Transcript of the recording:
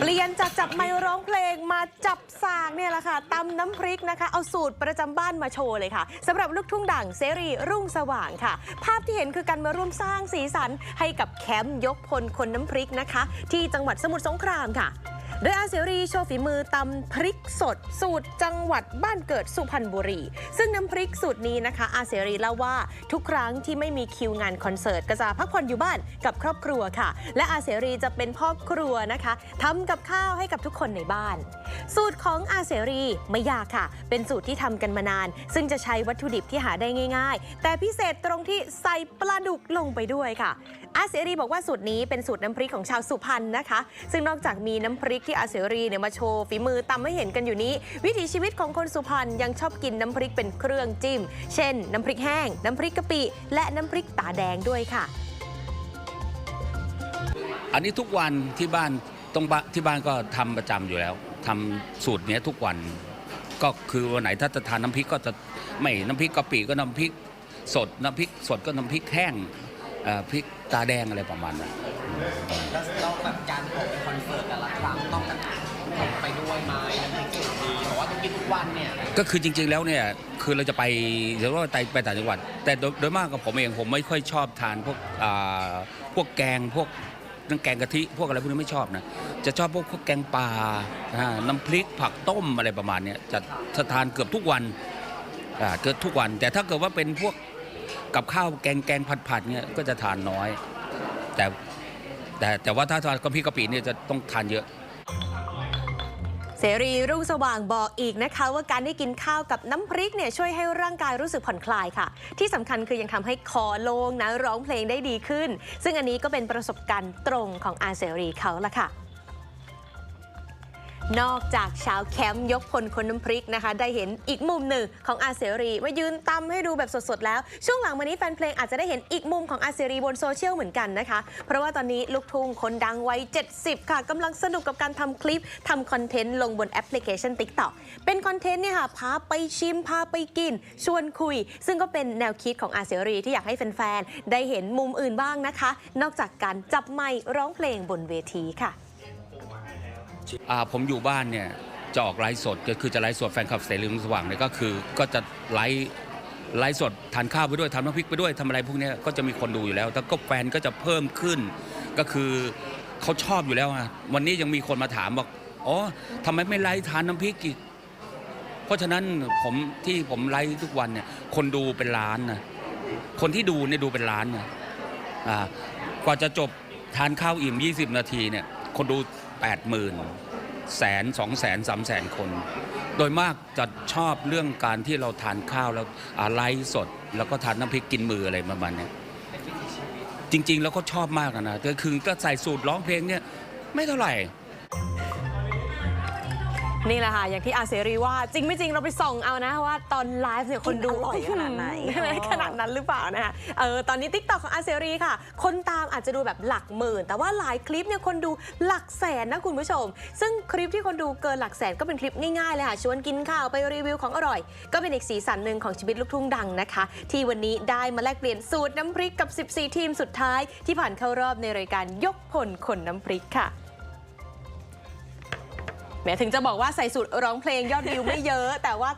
เปลี่ยนจากจับไมค์ร้องเพลงมาจับสากเนี่ยแหละค่ะตำน้ำพริกนะคะ เอาสูตรประจำบ้านมาโชว์เลยค่ะสำหรับลูกทุ่งดังเสรีรุ่งสว่างค่ะ ภาพที่เห็นคือการมาร่วมสร้างสีสันให้กับแคมป์ยกพลคนน้ำพริกนะคะ ที่จังหวัดสมุทรสงครามค่ะ โดยอาเสรีโชว์ฝีมือตำพริกสด สูตรจังหวัดบ้านเกิดสุพรรณบุรี ซึ่งน้ำพริกสูตรนี้นะคะ อาเสรีเล่าว่าทุกครั้งที่ไม่มีคิวงานคอนเสิร์ตก็จะพักผ่อนอยู่บ้านกับครอบครัวค่ะ และอาเสรีจะเป็นพ่อครัวนะคะทำกับข้าวให้กับทุกคนในบ้าน สูตรของอาเสรีไม่ยากค่ะ เป็นสูตรที่ทำกันมานาน ซึ่งจะใช้วัตถุดิบที่หาได้ง่าย ๆ แต่พิเศษตรงที่ใส่ปลาดุกลงไปด้วยค่ะ อาเสรีบอกว่าสูตรนี้เป็นสูตรน้ำพริกของชาวสุพรรณนะคะ ซึ่งนอกจากมีน้ำพริกที่อาเสรีเนี่ยมาโชว์ฝีมือตำให้เห็นกันอยู่นี้ วิถีชีวิตของคนสุพรรณยังชอบกินน้ำพริกเป็นเครื่องจิ้ม เช่น น้ำพริกแห้ง น้ำพริกกะปิ และน้ำพริกตาแดงด้วยค่ะ อันนี้ทุกวันที่บ้านตรงบ้านที่บ้านก็ทำประจำอยู่แล้วทำสูตรเนี้ยทุกวัน ก็คือวันไหนถ้าจะทานน้ำพริกก็จะไม่น้ำพริกกะปิก็น้ำพริกสดน้ำพริกสดก็น้ำพริกแห้ง พริกตาแดงอะไรประมาณนั้นแล้วเราแบบการออกไปคอนเสิร์ตแต่ละครั้งต้องกันไปด้วยไหมน้ำพริกสูตรดีบอกว่าต้องกินทุกวันเนี่ยก็คือจริง ๆแล้วเนี่ยคือเราจะไปเดี๋ยวเราไปไปต่างจังหวัด แต่โดยโดยมากกับผมเองผมไม่ค่อยชอบทานพวกอ่าพวกแกงพวกน้ำแกงกะทิพวกอะไรพวกนี้ไม่ชอบนะจะชอบพวกพวกแกงปลาอ่าน้ำพริกผักต้มอะไรประมาณเนี้ยจะจะทานเกือบทุกวันอ่าเกือบทุกวัน แต่ถ้าเกิดว่าเป็นพวก กับข้าวแกงแกงผัดผัดเนี่ยก็จะทานน้อย แต่แต่แต่ว่าถ้าทานกะปิกะปิเนี่ยจะต้องทานเยอะ เสรีรุ่งสว่างบอกอีกนะคะ ว่าการได้กินข้าวกับน้ำพริกเนี่ยช่วยให้ร่างกายรู้สึกผ่อนคลายค่ะ ที่สำคัญคือยังทำให้คอโล่งนะร้องเพลงได้ดีขึ้น ซึ่งอันนี้ก็เป็นประสบการณ์ตรงของอาเสรีเขาละค่ะ นอกจากชาวแคมป์ยกพลคนน้ำพริกนะคะ ได้เห็นอีกมุมหนึ่งของอาเสรีมายืนตำให้ดูแบบสดๆแล้ว ช่วงหลังมานี้แฟนเพลงอาจจะได้เห็นอีกมุมของอาเสรีบนโซเชียลเหมือนกันนะคะ เพราะว่าตอนนี้ลูกทุ่งคนดังวัย 70 ค่ะกำลังสนุกกับการทำคลิปทำคอนเทนต์ลงบนแอปพลิเคชัน TikTok เป็นคอนเทนต์เนี่ยค่ะพาไปชิมพาไปกิน ชวนคุย ซึ่งก็เป็นแนวคิดของอาเสรีที่อยากให้แฟนๆได้เห็นมุมอื่นบ้างนะคะ นอกจากการจับไมค์ร้องเพลงบนเวทีค่ะ ผมอยู่บ้านเนี่ยจะออกไลฟ์สดก็คือจะไลฟ์สดแฟนคลับเสรีรุ่งสว่างเนี่ยก็คือ ก็จะไลฟ์ไลฟ์สดทานข้าวไปด้วยทำน้ำพริกไปด้วยทำอะไรพวกนี้ก็จะมีคนดูอยู่แล้วแต่ก็แฟนก็จะเพิ่มขึ้น ก็คือเขาชอบอยู่แล้วอะวันนี้ยังมีคนมาถามบอกอ๋อทำไมไม่ไลฟ์ทานน้ำพริกอีกเพราะฉะนั้นผมที่ผมไลฟ์ทุกวันเนี่ยคนดูเป็นล้านนะคนที่ดูเนี่ยดูเป็นล้านนะอ่ากว่าจะจบทานข้าวอิ่ม 20 นาทีเนี่ย คนดู80,000แสนสองแสนสามแสนคน โดยมากจะชอบเรื่องการที่เราทานข้าวแล้วอะไรสด แล้วก็ทานน้ำพริกกินมืออะไรประมาณเนี้ยจริง ๆ แล้วก็ชอบมากนะนะก็คือก็ใส่สูตรร้องเพลงเนี่ยไม่เท่าไหร่ นี่แหละค่ะ อย่างที่อาเสรีว่าจริงไม่จริงเราไปส่องเอานะว่าตอนไลฟ์เนี่ยคนดูกินอร่อยขนาดไหนใช่มขนาดนั้นหรือเปล่านะคะเออตอนนี้ทิกตอกของอาเสรีค่ะ คนตามอาจจะดูแบบหลักหมื่น แต่ว่าหลายคลิปเนี่ยคนดูหลักแสนนะคุณผู้ชม ซึ่งคลิปที่คนดูเกินหลักแสนก็เป็นคลิปง่ายๆเลยค่ะชวนกินข้าวไปรีวิวของอร่อย ก็เป็นอีกสีสันหนึ่งของชีวิตลูกทุ่งดังนะคะ ที่วันนี้ได้มาแลกเปลี่ยนสูตรน้ำพริกกับ 14 ทีมสุดท้าย ที่ผ่านเข้ารอบในรายการยกพลคนน้ำพริกค่ะ แม้ถึงจะบอกว่าใส่สูตรร้องเพลงยอดวิวไม่เยอะ แต่ว่า